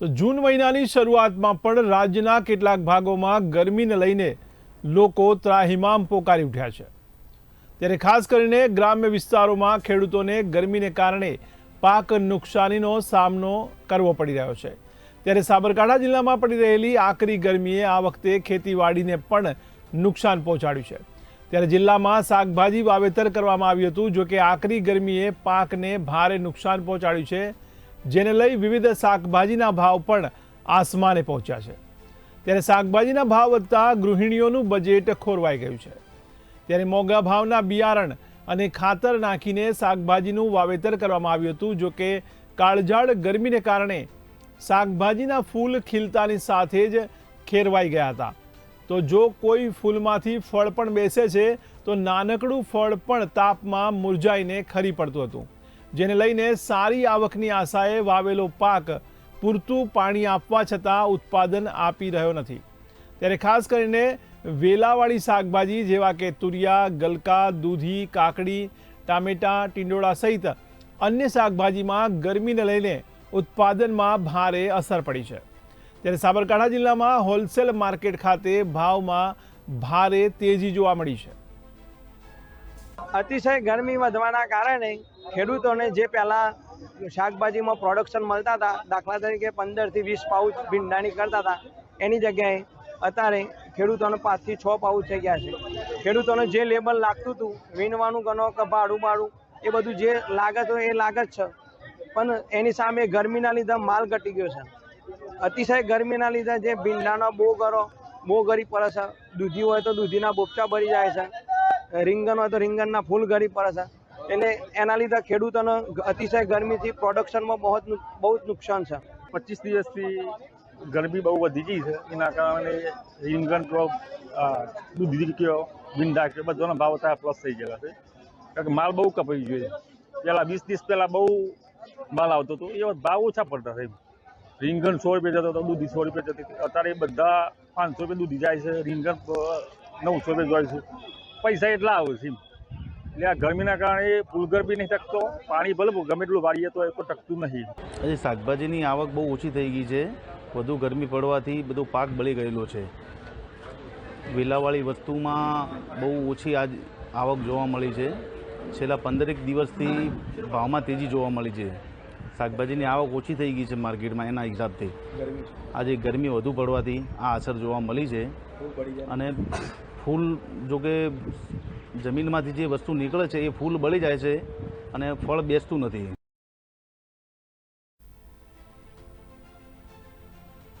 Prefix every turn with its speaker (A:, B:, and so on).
A: તો જૂન મહિનાની શરૂઆતમાં પણ રાજ્યના કેટલાક ભાગોમાં ગરમીને લઈને લોકો ત્રાહિમામ પોકારી ઉઠ્યા છે. ત્યારે ખાસ કરીને ગ્રામ્ય વિસ્તારોમાં ખેડૂતોને ગરમીને કારણે પાક નુકસાનીનો સામનો કરવો પડી રહ્યો છે. ત્યારે સાબરકાંઠા જિલ્લામાં પડી રહેલી આકરી ગરમીએ આ વખતે ખેતીવાડીને પણ નુકસાન પહોંચાડ્યું છે. ત્યારે જિલ્લામાં શાકભાજી વાવેતર કરવામાં આવ્યું હતું, જોકે આકરી ગરમીએ પાકને ભારે નુકસાન પહોંચાડ્યું છે. જેને લઈ વિવિધ શાકભાજીના ભાવ પણ આસમાને પહોંચ્યા છે. ત્યારે શાકભાજીના ભાવ વધતા ગૃહિણીઓનું બજેટ ખોરવાઈ ગયું છે. ત્યારે મોંઘા ભાવના બિયારણ અને ખાતર નાખીને શાકભાજીનું વાવેતર કરવામાં આવ્યું હતું, જો કે કાળઝાળ ગરમીને કારણે શાકભાજીના ફૂલ ખીલતાની સાથે જ ખેરવાઈ ગયા હતા. તો જો કોઈ ફૂલમાંથી ફળ પણ બેસે છે, તો નાનકડું ફળ પણ તાપમાં મુરઝાઈને ખરી પડતું હતું. જેને લઈને સારી આવકની આશાએ વાવેલો પાક પૂરતું પાણી આપવા છતાં ઉત્પાદન આપી રહ્યો નથી. ત્યારે ખાસ કરીને વેલાવાળી શાકભાજી જેવા કે તુરિયા, ગલકા, દૂધી, કાકડી, ટામેટાં, ટીંડોળા સહિત અન્ય શાકભાજીમાં ગરમીને લઈને ઉત્પાદનમાં ભારે અસર પડી છે. ત્યારે સાબરકાંઠા જિલ્લામાં હોલસેલ માર્કેટ ખાતે ભાવમાં ભારે તેજી જોવા મળી છે.
B: અતિશય ગરમી વધવાના કારણે ખેડૂતોને જે પહેલાં શાકભાજીમાં પ્રોડક્શન મળતા હતા, દાખલા તરીકે પંદરથી વીસ પાઉચ ભીંડાની કરતા હતા, એની જગ્યાએ અત્યારે ખેડૂતોને પાંચથી છ પાઉચ થઈ ગયા છે. ખેડૂતોને જે લેબલ લાગતું હતું, વીણવાનું ગણો કે ભાડું ભાડું એ બધું જે લાગત હોય એ લાગત છે. પણ એની સામે ગરમીના લીધે માલ ઘટી ગયો છે. અતિશય ગરમીના લીધે જે ભીંડાનો બહુ ગરો બહુ ગરી પડે છે, દૂધી હોય તો દૂધીના બોપચા ભરી જાય છે. રીંગણ હોય તો રીંગણના ફૂલ ગરી પડે છે. એટલે એના લીધે ખેડૂતોને અતિશય ગરમીથી પ્રોડક્શનમાં બહુ બહુ જ નુકસાન છે.
C: પચીસ દિવસથી ગરમી બહુ વધી ગઈ છે. એના કારણે રીંગણ ક્રોપ દૂધ કયો ભીંડા કયો બધાનો ભાવ અત્યારે પ્લસ થઈ ગયેલા છે. કારણ કે માલ બહુ કપાઈ ગયો છે. પહેલાં વીસ દિવસ પહેલાં બહુ માલ આવતો હતો. એ ભાવ ઓછા પડતા હતા રીંગણ સો રૂપિયા જતો હતો, દૂધી સો રૂપિયા જતી હતી. અત્યારે બધા પાંચસો રૂપિયા દૂધી જાય છે. રીંગણ નવસો રૂપિયા જાય છે. પૈસા એટલા આવે છે એટલે આ ગરમીના કારણે ફૂલગર બી નહીં ટકતો પાણી ભલે ગમે એટલું વાળીએ તો એ તો ટકતું નહીં.
D: આજે શાકભાજીની આવક બહુ ઓછી થઈ ગઈ છે. વધુ ગરમી પડવાથી બધો પાક બળી ગયેલો છે. વેલાવાળી વસ્તુમાં બહુ ઓછી આજ આવક જોવા મળી છે. છેલ્લા પંદરેક દિવસથી ભાવમાં તેજી જોવા મળી છે. શાકભાજીની આવક ઓછી થઈ ગઈ છે માર્કેટમાં એના હિસાબથી આજે ગરમી વધુ પડવાથી આ અસર જોવા મળી છે. અને ફૂલ જો કે જમીનમાંથી જે વસ્તુ નીકળે છે એ ફૂલ બળી જાય છે અને ફળ બેસતું નથી.